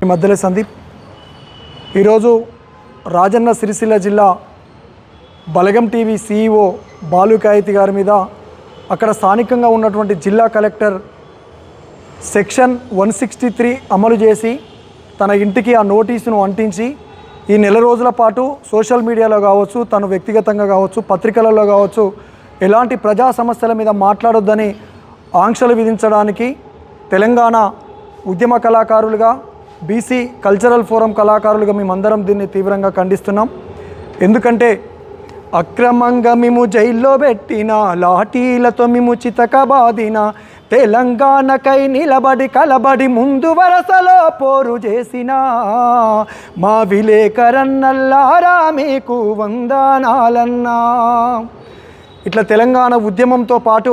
ఈ మధ్యలో సందీప్ ఈరోజు రాజన్న సిరిసిల్ల జిల్లా బలగం టీవీ సీఈఓ బాలుకాయతి గారి మీద అక్కడ స్థానికంగా ఉన్నటువంటి జిల్లా collector section one sixty three అమలు చేసి తన ఇంటికి ఆ నోటీసును అంటించి ఈ నెల రోజుల పాటు సోషల్ మీడియాలో కావచ్చు తను వ్యక్తిగతంగా కావచ్చు పత్రికలలో కావచ్చు ఎలాంటి ప్రజా సమస్యల మీద మాట్లాడొద్దని ఆంక్షలు విధించడానికి తెలంగాణ ఉద్యమ కళాకారులుగా బీసీ కల్చరల్ ఫోరం కళాకారులుగా మేమందరం దీన్ని తీవ్రంగా ఖండిస్తున్నాం. ఎందుకంటే అక్రమంగా మేము జైల్లో పెట్టిన లాఠీలతో మేము చితక బాధిన తెలంగాణకై నిలబడి కలబడి ముందు వరసలో పోరు చేసిన మా విలేకరన్నల్లారా మీకు వందనాలన్నా. ఇట్లా తెలంగాణ ఉద్యమంతో పాటు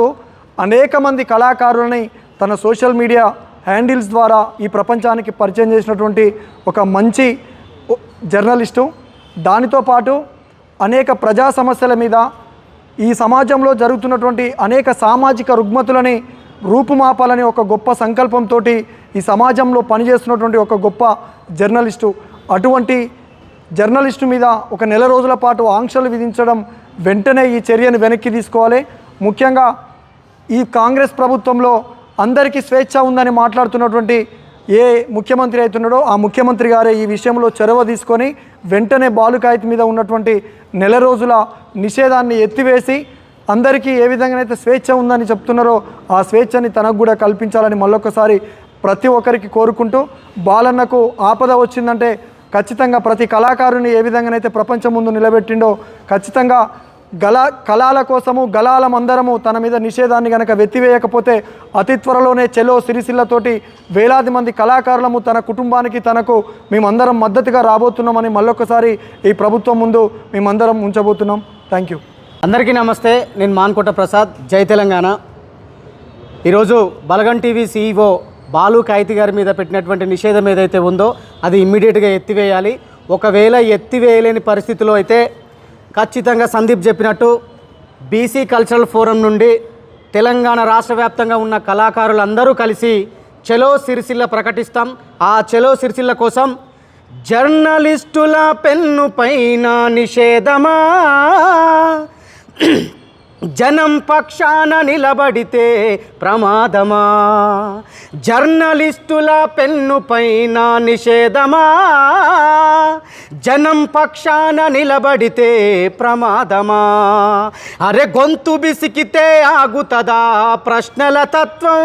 అనేక మంది కళాకారులని తన సోషల్ మీడియా హ్యాండిల్స్ ద్వారా ఈ ప్రపంచానికి పరిచయం చేసినటువంటి ఒక మంచి జర్నలిస్టు. దానితో పాటు అనేక ప్రజా సమస్యల మీద ఈ సమాజంలో జరుగుతున్నటువంటి అనేక సామాజిక రుగ్మతులని రూపుమాపాలని ఒక గొప్ప సంకల్పంతో ఈ సమాజంలో పనిచేస్తున్నటువంటి ఒక గొప్ప జర్నలిస్టు. అటువంటి జర్నలిస్టు మీద ఒక నెల రోజుల పాటు ఆంక్షలు విధించడం వెంటనే ఈ చర్యను వెనక్కి తీసుకోవాలి. ముఖ్యంగా ఈ కాంగ్రెస్ ప్రభుత్వంలో అందరికీ స్వేచ్ఛ ఉందని మాట్లాడుతున్నటువంటి ఏ ముఖ్యమంత్రి అవుతున్నాడో ఆ ముఖ్యమంత్రి గారే ఈ విషయంలో చొరవ తీసుకొని వెంటనే బాలుకాయత్ మీద ఉన్నటువంటి నెల రోజుల నిషేధాన్ని ఎత్తివేసి అందరికీ ఏ విధంగానైతే స్వేచ్ఛ ఉందని చెప్తున్నారో ఆ స్వేచ్ఛని తనకు కూడా కల్పించాలని మళ్ళొకసారి ప్రతి ఒక్కరికి కోరుకుంటూ బాలన్నకు ఆపద వచ్చిందంటే ఖచ్చితంగా ప్రతి కళాకారుని ఏ విధంగానైతే ప్రపంచం ముందు నిలబెట్టిండో ఖచ్చితంగా గల కళాల కోసము గలాల మందరము తన మీద నిషేధాన్ని గనక వెత్తివేయకపోతే అతి త్వరలోనే చెలో సిరిసిల్లతోటి వేలాది మంది కళాకారులము తన కుటుంబానికి తనకు మేమందరం మద్దతుగా రాబోతున్నామని మళ్ళొకసారి ఈ ప్రభుత్వం ముందు మేమందరం ఉంచబోతున్నాం. థ్యాంక్ యూ అందరికీ నమస్తే. నేను మాన్కోట ప్రసాద్. జై తెలంగాణ. ఈరోజు బలగం టీవీ సీఈఓ బాలు కాయితి గారి మీద పెట్టినటువంటి నిషేధం ఏదైతే ఉందో అది ఇమ్మీడియట్గా ఎత్తివేయాలి. ఒకవేళ ఎత్తివేయలేని పరిస్థితిలో అయితే ఖచ్చితంగా సందీప్ చెప్పినట్టు బీసీ కల్చరల్ ఫోరం నుండి తెలంగాణ రాష్ట్ర వ్యాప్తంగా ఉన్న కళాకారులందరూ కలిసి చెలో సిరిసిల్ల ప్రకటిస్తాం. ఆ చెలో సిరిసిల్ల కోసం జర్నలిస్టుల పెన్ను పైన నిషేధమా? జనం పక్షాన నిలబడితే ప్రమాదమా? జర్నలిస్టుల పెన్ను పైన నిషేధమా? జనం పక్షాన నిలబడితే ప్రమాదమా? అరే గొంతు బిసికితే ఆగుతదా ప్రశ్నల తత్వం?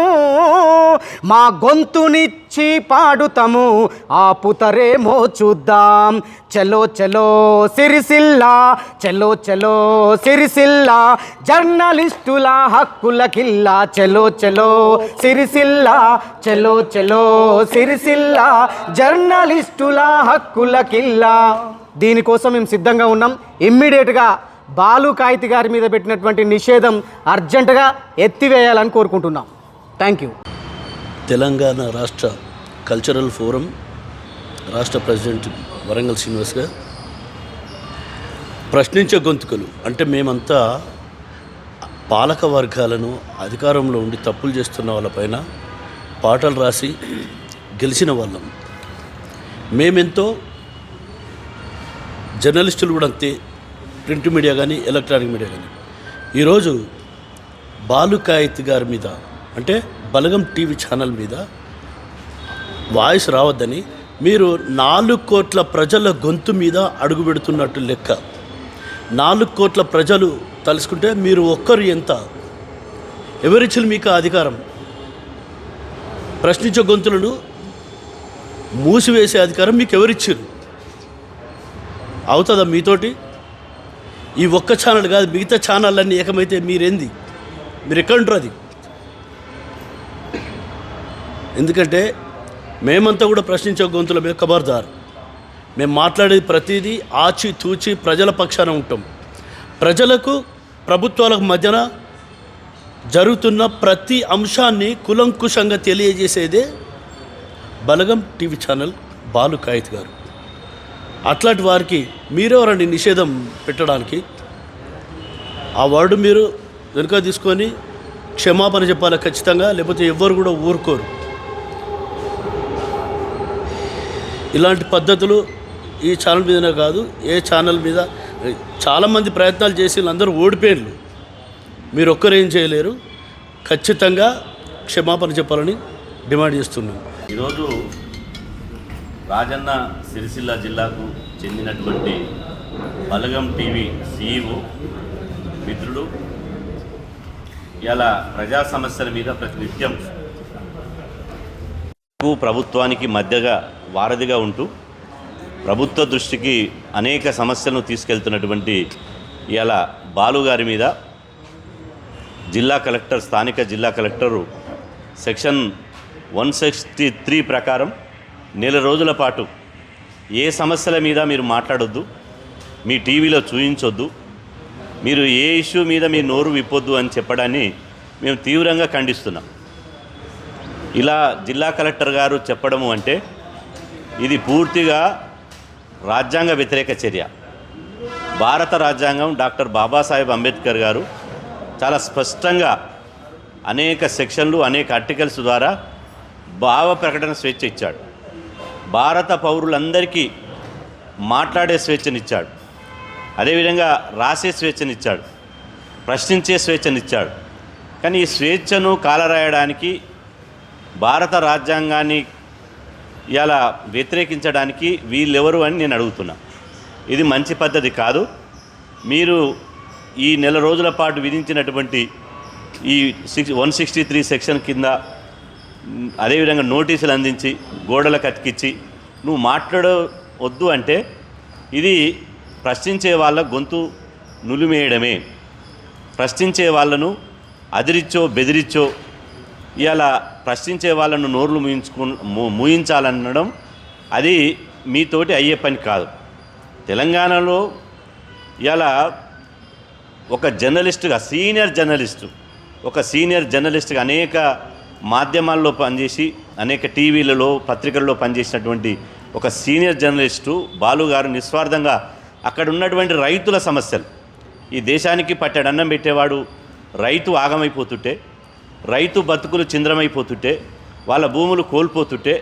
మా గొంతునిచ్చి పాడుతాము ఆపుతరేమో చూద్దాం. చలో చలో సిరిసిల్లా చలో చలో సిరిసిల్లా జర్నలిస్టుల హక్కుల కిల్లా చలో చలో సిరిసిల్ల చలో చలో సిరిసిల్లా జర్నలిస్టుల హక్కుల కిల్లా దీనికోసం మేము సిద్ధంగా ఉన్నాం. ఇమ్మీడియట్గా బాలు కాయితి గారి మీద పెట్టినటువంటి నిషేధం అర్జెంటుగా ఎత్తివేయాలని కోరుకుంటున్నాం. థ్యాంక్ యూ తెలంగాణ రాష్ట్ర కల్చరల్ ఫోరం రాష్ట్ర ప్రెసిడెంట్ వరంగల్ శ్రీనివాస్ గారు ప్రశ్నించే గొంతుకలు అంటే మేమంతా పాలక వర్గాలను అధికారంలో ఉండి తప్పులు చేస్తున్న వాళ్ళపైన పాటలు రాసి గెలిచిన వాళ్ళం. మేమెంతో జర్నలిస్టులు కూడా అంతే ప్రింట్ మీడియా కానీ ఎలక్ట్రానిక్ మీడియా కానీ ఈరోజు బాలు కాయత్ గారి మీద అంటే బలగం టీవీ ఛానల్ మీద వాయిస్ రావద్దని మీరు నాలుగు కోట్ల ప్రజల గొంతు మీద అడుగు పెడుతున్నట్టు లెక్క. నాలుగు కోట్ల ప్రజలు తలుసుకుంటే మీరు ఒక్కరు ఎంత? ఎవరిచ్చిన మీకు ఆ అధికారం? ప్రశ్నించే గొంతులను మూసివేసే అధికారం మీకు ఎవరిచ్చారు? అవుతుందా మీతోటి? ఈ ఒక్క ఛానల్ కాదు మిగతా ఛానళ్ళన్నీ ఏకమైతే మీరేంది? మీరు ఎక్కడ ఉంటారు అది? ఎందుకంటే మేమంతా కూడా ప్రశ్నించే గొంతుల మీద ఖబర్దార్ మేము మాట్లాడేది ప్రతిదీ ఆచి తూచి ప్రజల పక్షాన ఉంటాం. ప్రజలకు ప్రభుత్వాలకు మధ్యన జరుగుతున్న ప్రతి అంశాన్ని కులంకుశంగా తెలియజేసేదే బలగం టీవీ ఛానల్ బాలు కాయత్ గారు. అట్లాంటి వారికి మీరెవరండి నిషేధం పెట్టడానికి? ఆ వర్డ్ మీరు వెనుక తీసుకొని క్షమాపణ చెప్పాలి ఖచ్చితంగా? లేకపోతే ఎవ్వరు కూడా ఊరుకోరు. ఇలాంటి పద్ధతులు ఈ ఛానల్ మీదనే కాదు ఏ ఛానల్ మీద చాలామంది ప్రయత్నాలు చేసి అందరూ ఓడిపోయారు మీరు ఒక్కరేం చేయలేరు. ఖచ్చితంగా క్షమాపణ చెప్పాలని డిమాండ్ చేస్తున్నాను ఈరోజు రాజన్న సిరిసిల్ల జిల్లాకు చెందినటువంటి బలగం టీవీ సీఈఓ మిత్రుడు ఇలా ప్రజా సమస్యల మీద ప్రతినిత్యం ప్రభుత్వానికి మధ్యగా వారధిగా ఉంటూ ప్రభుత్వ దృష్టికి అనేక సమస్యలను తీసుకెళ్తున్నటువంటి ఇలా బాలుగారి మీద జిల్లా కలెక్టర్ స్థానిక జిల్లా collector section one sixty three ప్రకారం నెల రోజుల పాటు ఏ సమస్యల మీద మీరు మాట్లాడొద్దు మీ టీవీలో చూయించొద్దు మీరు ఏ ఇష్యూ మీద మీ నోరు విప్పొద్దు అని చెప్పడాన్ని మేము తీవ్రంగా ఖండిస్తున్నాం. ఇలా జిల్లా కలెక్టర్ గారు చెప్పడము అంటే ఇది పూర్తిగా రాజ్యాంగ వ్యతిరేక చర్య. భారత రాజ్యాంగం డాక్టర్ బాబాసాహెబ్ అంబేద్కర్ గారు చాలా స్పష్టంగా అనేక సెక్షన్లు అనేక ఆర్టికల్స్ ద్వారా భావ ప్రకటన స్వేచ్ఛ ఇచ్చాడు. భారత పౌరులందరికీ మాట్లాడే స్వేచ్ఛనిచ్చాడు. అదేవిధంగా రాసే స్వేచ్ఛనిచ్చాడు. ప్రశ్నించే స్వేచ్ఛనిచ్చాడు. కానీ ఈ స్వేచ్ఛను కాలరాయడానికి భారత రాజ్యాంగాన్ని ఇలా వ్యతిరేకించడానికి వీళ్ళెవరు అని నేను అడుగుతున్నా. ఇది మంచి పద్ధతి కాదు. మీరు ఈ నెల రోజుల పాటు విధించినటువంటి ఈ six one sixty three section కింద అదేవిధంగా నోటీసులు అందించి గోడలకు అతికిచ్చి నువ్వు మాట్లాడవద్దు అంటే ఇది ప్రశ్నించే వాళ్ళ గొంతు నులిమేయడమే. ప్రశ్నించే వాళ్ళను అదిరిచ్చో బెదిరిచ్చో ఇలా ప్రశ్నించే వాళ్ళను నోర్లు మూయించుకు మూ- మూయించాలనడం అది మీతోటి అయ్యే పని కాదు. తెలంగాణలో ఇలా ఒక జర్నలిస్టుగా సీనియర్ జర్నలిస్టు ఒక సీనియర్ జర్నలిస్ట్గా అనేక మాధ్యమాల్లో పనిచేసి అనేక టీవీలలో పత్రికల్లో పనిచేసినటువంటి ఒక సీనియర్ జర్నలిస్టు బాలు గారు నిస్వార్థంగా అక్కడ ఉన్నటువంటి రైతుల సమస్యలు. ఈ దేశానికి పట్టెడన్నం పెట్టేవాడు రైతు ఆగమైపోతుంటే రైతు బతుకులు చింద్రమైపోతుంటే వాళ్ళ భూములు కోల్పోతుంటే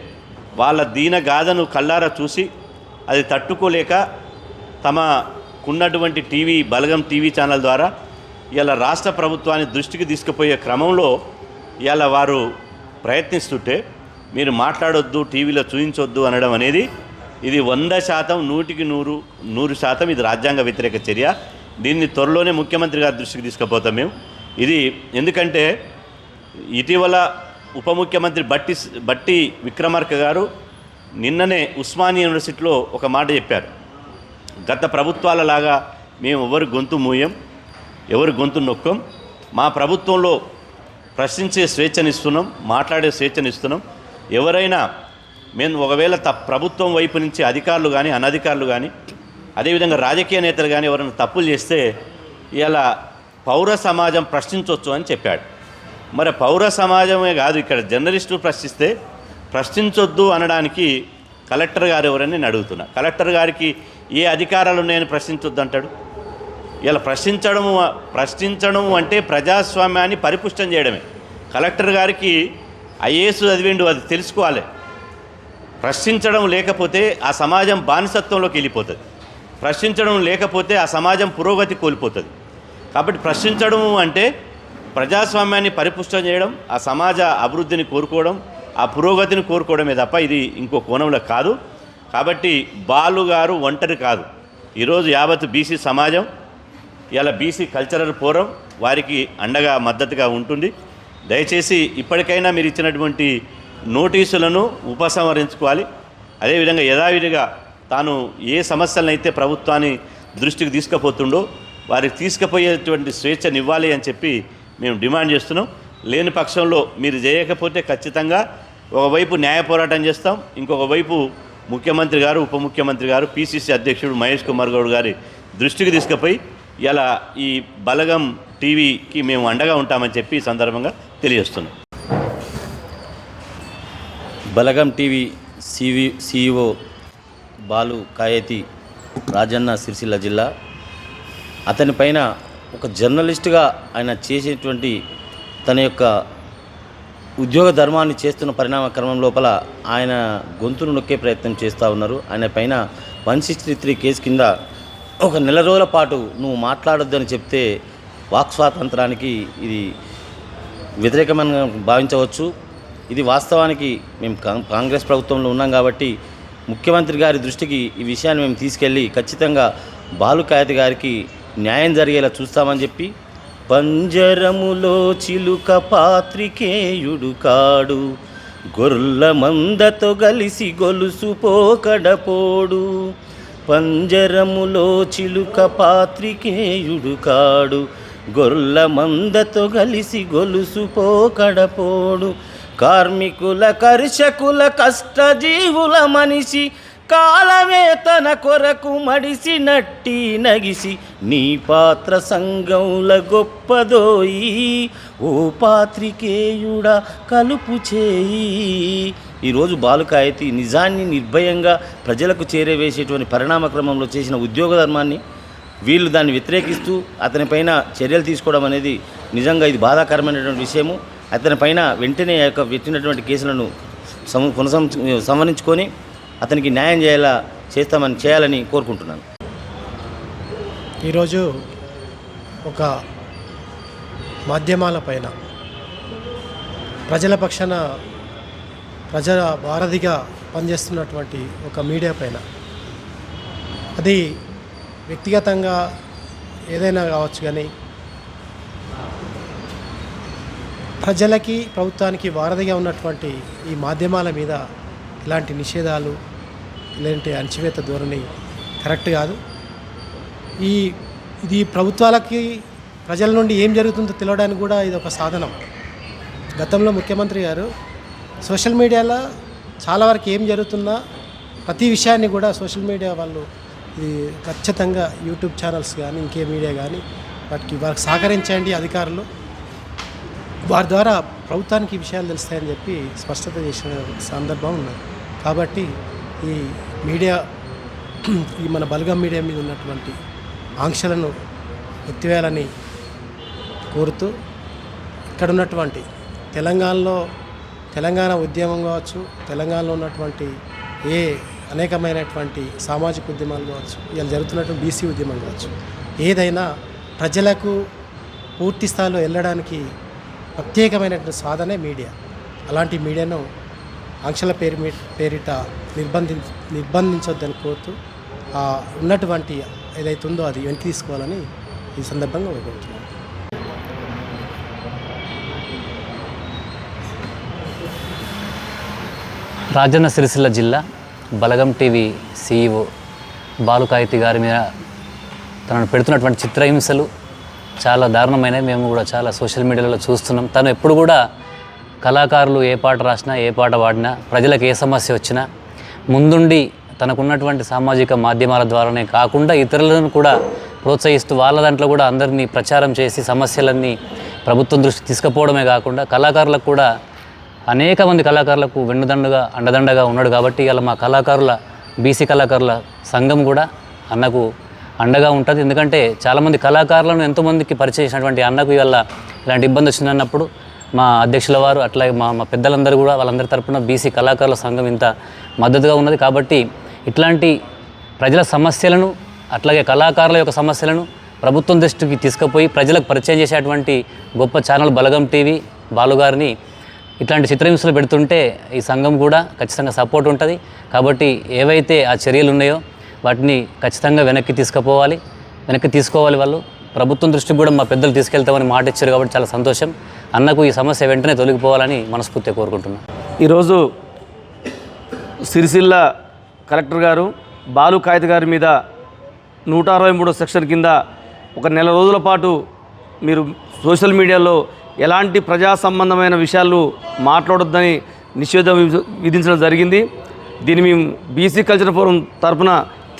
వాళ్ళ దీన గాథను కళ్ళారా చూసి అది తట్టుకోలేక తమకున్నటువంటి టీవీ బలగం టీవీ ఛానల్ ద్వారా ఇలా రాష్ట్ర ప్రభుత్వాన్ని దృష్టికి తీసుకుపోయే క్రమంలో ఇలా వారు ప్రయత్నిస్తుంటే మీరు మాట్లాడొద్దు టీవీలో చూపించొద్దు అనడం అనేది ఇది వంద శాతం నూటికి నూరు నూరు శాతం ఇది రాజ్యాంగ వ్యతిరేక చర్య. దీన్ని త్వరలోనే ముఖ్యమంత్రి గారి దృష్టికి తీసుకుపోతాం మేము. ఇది ఎందుకంటే ఇటీవల ఉప ముఖ్యమంత్రి బట్టి బట్టి విక్రమార్క గారు నిన్ననే ఉస్మానియా యూనివర్సిటీలో ఒక మాట చెప్పారు. గత ప్రభుత్వాల లాగా మేము ఎవరి గొంతు మూయం ఎవరి గొంతు నొక్కం మా ప్రభుత్వంలో ప్రశ్నించే స్వేచ్ఛనిస్తున్నాం మాట్లాడే స్వేచ్ఛనిస్తున్నాం. ఎవరైనా మేము ఒకవేళ త ప్రభుత్వం వైపు నుంచి అధికారులు కానీ అనధికారులు కానీ అదేవిధంగా రాజకీయ నేతలు కానీ ఎవరైనా తప్పులు చేస్తే ఇలా పౌర సమాజం ప్రశ్నించవచ్చు అని చెప్పాడు. మరి పౌర సమాజమే కాదు ఇక్కడ జర్నలిస్టులు ప్రశ్నిస్తే ప్రశ్నించొద్దు అనడానికి కలెక్టర్ గారు ఎవరని నేను అడుగుతున్నా. కలెక్టర్ గారికి ఏ అధికారాలు ఉన్నాయని ప్రశ్నించొద్దు అంటాడు? ఇలా ప్రశ్నించడము ప్రశ్నించడం అంటే ప్రజాస్వామ్యాన్ని పరిపుష్టం చేయడమే. కలెక్టర్ గారికి ఐఏఎస్ చదివిండు అది తెలుసుకోవాలి. ప్రశ్నించడం లేకపోతే ఆ సమాజం బానిసత్వంలోకి వెళ్ళిపోతుంది. ప్రశ్నించడం లేకపోతే ఆ సమాజం పురోగతి కోల్పోతుంది. కాబట్టి ప్రశ్నించడం అంటే ప్రజాస్వామ్యాన్ని పరిపుష్టం చేయడం ఆ సమాజ అభివృద్ధిని కోరుకోవడం ఆ పురోగతిని కోరుకోవడమే తప్ప ఇది ఇంకో కోణంలో కాదు. కాబట్టి బాలు గారు ఒంటరి కాదు. ఈరోజు యావత్ బీసీ సమాజం ఇలా బీసీ కల్చరల్ ఫోరం వారికి అండగా మద్దతుగా ఉంటుంది. దయచేసి ఇప్పటికైనా మీరు ఇచ్చినటువంటి నోటీసులను ఉపసంహరించుకోవాలి. అదేవిధంగా యథావిధిగా తాను ఏ సమస్యలనైతే ప్రభుత్వాన్ని దృష్టికి తీసుకుపోతుండో వారికి తీసుకుపోయేటువంటి స్వేచ్ఛనివ్వాలి అని చెప్పి మేము డిమాండ్ చేస్తున్నాం. లేని పక్షంలో మీరు చేయకపోతే ఖచ్చితంగా ఒకవైపు న్యాయ పోరాటం చేస్తాం. ఇంకొక వైపు ముఖ్యమంత్రి గారు ఉప ముఖ్యమంత్రి గారు పిసిసి అధ్యక్షుడు మహేష్ కుమార్ గౌడ్ గారి దృష్టికి తీసుకుపోయి ఇలా ఈ బలగం టీవీకి మేము అండగా ఉంటామని చెప్పి ఈ సందర్భంగా తెలియజేస్తున్నాం. Balagam TV CV CEO Balu Kayiti Rajanna Sircilla జిల్లా. అతని పైన ఒక జర్నలిస్ట్గా ఆయన చేసేటువంటి తన యొక్క ఉద్యోగ ధర్మాన్ని చేస్తున్న పరిణామ క్రమం లోపల ఆయన గొంతును నొక్కే ప్రయత్నం చేస్తూ ఉన్నారు. ఆయన పైన వన్ సిక్స్టీ త్రీ కేసు కింద ఒక నెల రోజుల పాటు నువ్వు మాట్లాడొద్దని చెప్తే వాక్ స్వాతంత్రానికి ఇది వ్యతిరేకమైన భావించవచ్చు. ఇది వాస్తవానికి మేము కాం- కాంగ్రెస్ ప్రభుత్వంలో ఉన్నాం కాబట్టి ముఖ్యమంత్రి గారి దృష్టికి ఈ విషయాన్ని మేము తీసుకెళ్ళి ఖచ్చితంగా బాలుకాయతి గారికి న్యాయం జరిగేలా చూస్తామని చెప్పి పంజరములో చిలుక పాత్రికేయుడు కాడు. గొర్ల మందతో గలిసి గొలుసు పోకడపోడు. పంజరములో చిలుక పాత్రికేయుడు కాడు. గొర్ల మందతో గలిసి గొలుసు పోకడపోడు. కార్మికుల కర్షకుల కష్టజీవుల మనిషి కాలమే తన కొరకు మడిసి నట్టి నగిసి నీ పాత్ర సంగంల గొప్పదోయి. ఓ పాత్రికేయుడా కలుపు చేయి. ఈరోజు బాలుకాయతి నిజాన్ని నిర్భయంగా ప్రజలకు చేరవేసేటువంటి పరిణామ క్రమంలో చేసిన ఉద్యోగ ధర్మాన్ని వీళ్ళు దాన్ని వ్యతిరేకిస్తూ అతనిపైన చర్యలు తీసుకోవడం అనేది నిజంగా ఇది బాధాకరమైనటువంటి విషయము. అతనిపైన వెంటనే యొక్క పెట్టినటువంటి కేసులను సమ పునసం సంవరించుకొని అతనికి న్యాయం చేయాలా చేస్తామని చేయాలని కోరుకుంటున్నాను. ఈరోజు ఒక మాధ్యమాల పైన ప్రజల పక్షాన ప్రజల వారధిగా పనిచేస్తున్నటువంటి ఒక మీడియా పైన అది వ్యక్తిగతంగా ఏదైనా కావచ్చు కానీ ప్రజలకి ప్రభుత్వానికి వారధిగా ఉన్నటువంటి ఈ మాధ్యమాల మీద ఇలాంటి నిషేధాలు లేదంటే అణచివేత ధోరణి కరెక్ట్ కాదు. ఈ ఇది ప్రభుత్వాలకి ప్రజల నుండి ఏం జరుగుతుందో తెలియడానికి కూడా ఇది ఒక సాధనం. గతంలో ముఖ్యమంత్రి గారు సోషల్ మీడియాలో చాలా వరకు ఏం జరుగుతున్నా ప్రతి విషయాన్ని కూడా సోషల్ మీడియా వాళ్ళు ఇది ఖచ్చితంగా యూట్యూబ్ ఛానల్స్ కానీ ఇంకే మీడియా కానీ వాటికి వారికి సహకరించండి అధికారులు. వారి ద్వారా ప్రభుత్వానికి ఈ విషయాలు తెలుస్తాయని చెప్పి స్పష్టత చేసిన సందర్భం ఉన్నది. కాబట్టి ఈ మీడియా ఈ మన బల్గం మీడియా మీద ఉన్నటువంటి ఆంక్షలను ఎత్తివేయాలని కోరుతూ ఇక్కడ ఉన్నటువంటి తెలంగాణలో తెలంగాణ ఉద్యమం కావచ్చు తెలంగాణలో ఉన్నటువంటి ఏ అనేకమైనటువంటి సామాజిక ఉద్యమాలు కావచ్చు ఇలా జరుగుతున్నటువంటి బీసీ ఉద్యమం కావచ్చు ఏదైనా ప్రజలకు పూర్తి స్థాయిలో వెళ్ళడానికి ప్రత్యేకమైనటువంటి సాధనే మీడియా. అలాంటి మీడియాను ఆంక్షల పేరు పేరిట నిర్బంధి నిర్బంధించొద్దని కోరుతూ ఆ ఉన్నటువంటి ఏదైతే ఉందో అది వెనక్కి తీసుకోవాలని ఈ సందర్భంగా కోరుకుంటున్నాను. రాజన్న సిరిసిల్ల జిల్లా బలగం టీవీ సీఈఓ బాలుకాయతి గారి మీద తనను పెడుతున్నటువంటి చిత్రహింసలు చాలా దారుణమైనవి. మేము కూడా చాలా సోషల్ మీడియాలో చూస్తున్నాం. తను ఎప్పుడు కూడా కళాకారులు ఏ పాట రాసినా ఏ పాట పాడినా ప్రజలకు ఏ సమస్య వచ్చినా ముందుండి తనకున్నటువంటి సామాజిక మాధ్యమాల ద్వారానే కాకుండా ఇతరులను కూడా ప్రోత్సహిస్తూ వాళ్ళ దాంట్లో కూడా అందరినీ ప్రచారం చేసి సమస్యలన్నీ ప్రభుత్వం దృష్టి తీసుకుపోవడమే కాకుండా కళాకారులకు కూడా అనేక మంది కళాకారులకు వెన్నుదండగా అండదండగా ఉన్నాడు కాబట్టి ఇలా మా కళాకారుల బీసీ కళాకారుల సంఘం కూడా అన్నకు అండగా ఉంటుంది. ఎందుకంటే చాలామంది కళాకారులను ఎంతోమందికి పరిచయం చేసినటువంటి అన్నకు ఇవాళ ఇలాంటి ఇబ్బంది వచ్చిందన్నప్పుడు మా అధ్యక్షుల వారు అట్లాగే మా మా పెద్దలందరూ కూడా వాళ్ళందరి తరపున బీసీ కళాకారుల సంఘం ఇంత మద్దతుగా ఉన్నది కాబట్టి ఇట్లాంటి ప్రజల సమస్యలను అట్లాగే కళాకారుల యొక్క సమస్యలను ప్రభుత్వం దృష్టికి తీసుకుపోయి ప్రజలకు పరిచయం చేసేటువంటి గొప్ప ఛానల్ బలగం టీవీ బాలుగారిని ఇట్లాంటి చిత్రహింసలు పెడుతుంటే ఈ సంఘం కూడా ఖచ్చితంగా సపోర్ట్ ఉంటుంది. కాబట్టి ఏవైతే ఆ చర్యలు ఉన్నాయో వాటిని ఖచ్చితంగా వెనక్కి తీసుకుపోవాలి. వెనక్కి తీసుకోవాలి వాళ్ళు. ప్రభుత్వం దృష్టికి కూడా మా పెద్దలు తీసుకెళ్తామని మాట ఇచ్చారు కాబట్టి చాలా సంతోషం. అన్నకు ఈ సమస్య వెంటనే తొలగిపోవాలని మనస్ఫూర్తిగా కోరుకుంటున్నాను. ఈరోజు సిరిసిల్ల కలెక్టర్ గారు బాలు కాగిత గారి మీద నూట అరవై మూడో సెక్షన్ కింద ఒక నెల రోజుల పాటు మీరు సోషల్ మీడియాలో ఎలాంటి ప్రజా సంబంధమైన విషయాలు మాట్లాడొద్దని నిషేధం విధించడం జరిగింది. దీన్ని మేము బీసీ కల్చర్ ఫోరం తరఫున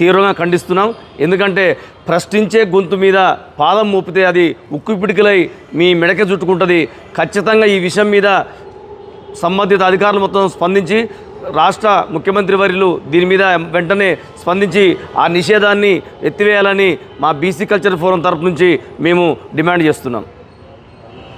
తీవ్రంగా ఖండిస్తున్నాం. ఎందుకంటే ప్రశ్నించే గొంతు మీద పాదం మోపితే అది ఉక్కుపిడికలై మీ మెడక చుట్టుకుంటుంది. ఖచ్చితంగా ఈ విషయం మీద సంబంధిత అధికారులు మొత్తం స్పందించి రాష్ట్ర ముఖ్యమంత్రి వర్యులు దీని మీద వెంటనే స్పందించి ఆ నిషేధాన్ని ఎత్తివేయాలని మా బీసీ కల్చర్ ఫోరం తరపు నుంచి మేము డిమాండ్ చేస్తున్నాం.